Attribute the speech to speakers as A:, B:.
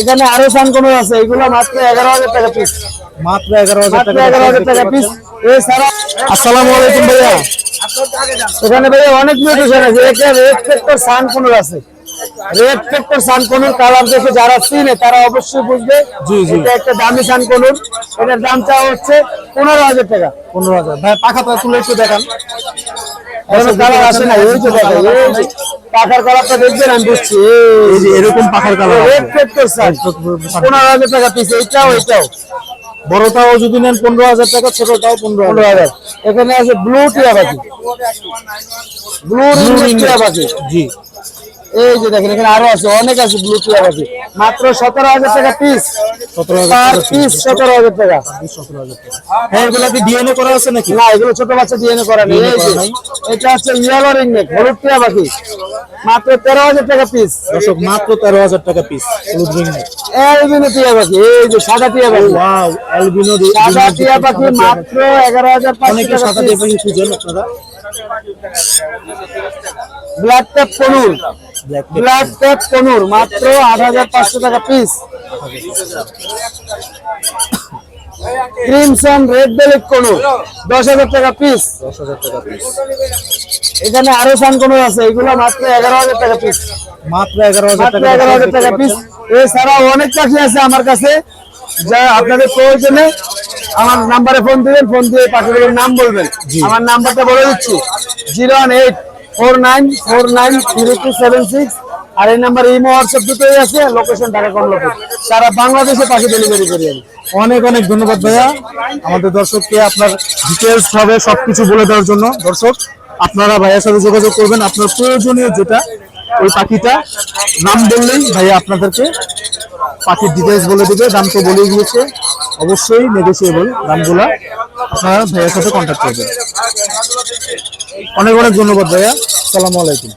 A: এখানে আরও সান কোনো আছে? এগুলো মাত্র এগারো হাজার টাকা পিস
B: মাত্র এগারো হাজার টাকা
A: এগারো হাজার টাকা পিস এছাড়া আসসালামু আলাইকুম ভাইয়া। এখানে ভাইয়া অনেক মিউটেশন আছে। এটা রেড ফ্যাক্টর সান কোনো আছে? রেড ফ্যাক্টর সান কোনুর কালার দেখে যারা চিনে তারা অবশ্যই বুঝবে।
B: জি, জি।
A: এটা একটা দামি সান কোনুর এটার দাম চাওয়া হচ্ছে পনেরো হাজার টাকা।
B: পনেরো হাজার। ভাই পাখাটা তুলে একটু দেখান।
A: কালার আসে না? এই যে দেখো এই যে পাখার কালারটা দেখবেন আমি বুঝছি।
B: এই যে এরকম পাখার কালার
A: পনেরো হাজার টাকা পিস এইটাও এটাও
B: বড়টাও যদি নেন পনেরো হাজার টাকা ছোটটাও পনেরো
A: পনেরো
B: হাজার।
A: হাজার এখানে আছে ব্লু টিয়া পাখি। ব্লু টিয়া পাখি।
B: জি।
A: এই যে দেখেন এখানে আরও আছে অনেক আছে ব্লু টিয়া পাখি মাত্র সতেরো হাজার টাকা পিস পিস সতেরো হাজার টাকা।
B: হ্যাঁ এগুলা কি ডিএনএ করা আছে নাকি?
A: না এগুলো ছোট বাচ্চা ডিএনএ করা নেই। এই যে এটা হচ্ছে ইয়েলো রিং নেক হলুদ টিয়া পাখি। মাত্র তেরো হাজার টাকা পিস
B: দর্শক মাত্র তেরো হাজার টাকা পিস হলুদ রিং
A: এলবিনো টিয়া পাখি এই যে সাদা টিয়া পাখি।
B: ওয়াও অ্যালবিনো
A: সাদা টিয়া পাখি মাত্র এগারো হাজার পাঁচশো
B: অনেকে
A: টাকা
B: সাদা
A: পিস
B: দিয়ে খুঁজেন আপনারা।
A: ব্ল্যাক ট্যাপ পনুর
B: ব্ল্যাক
A: ট্যাপ পনুর মাত্র আট হাজার পাঁচশো টাকা পিস ক্রিমসন রেড বেলেট পনুর দশ হাজার টাকা পিস
B: দশ হাজার টাকা পিস
A: এখানে আরও সান কোনো আছে এগুলো মাত্র এগারো হাজার টাকা পিস
B: মাত্র এগারো হাজার টাকা
A: এগারো হাজার টাকা পিস এছাড়াও অনেক পাখি আছে আমার কাছে যা আপনাদের প্রয়োজনে আমার নাম্বারে ফোন দিবেন ফোন দিয়ে পাখিগুলোর নাম বলবেন। আমার নাম্বারটা বলে দিচ্ছি। Zero one eight four nine four nine three two seven six আর এই নাম্বার ইমো, হোয়াটসঅ্যাপ দুটোই আছে লোকেশন ঢাকা কমলাপুর। সারা বাংলাদেশে পাখি ডেলিভারি করি আমি।
B: অনেক অনেক ধন্যবাদ ভাইয়া। আমাদের দর্শককে আপনার ডিটেলস ভাবে সবকিছু বলে দেওয়ার জন্য। দর্শক, আপনারা ভাইয়ার সাথে যোগাযোগ করবেন। আপনার প্রয়োজনীয় যেটা, ওই পাখিটা নাম বললেই ভাইয়া আপনাদেরকে পাখির ডিটেলস বলে দিবে। দাম তো বলেই গিয়েছে অবশ্যই নেগোসিয়েবল দামগুলা আপনারা ভাইয়ার সাথে কন্ট্যাক্ট করবেন। অনেক অনেক ধন্যবাদ ভাইয়া। সালামু আলাইকুম।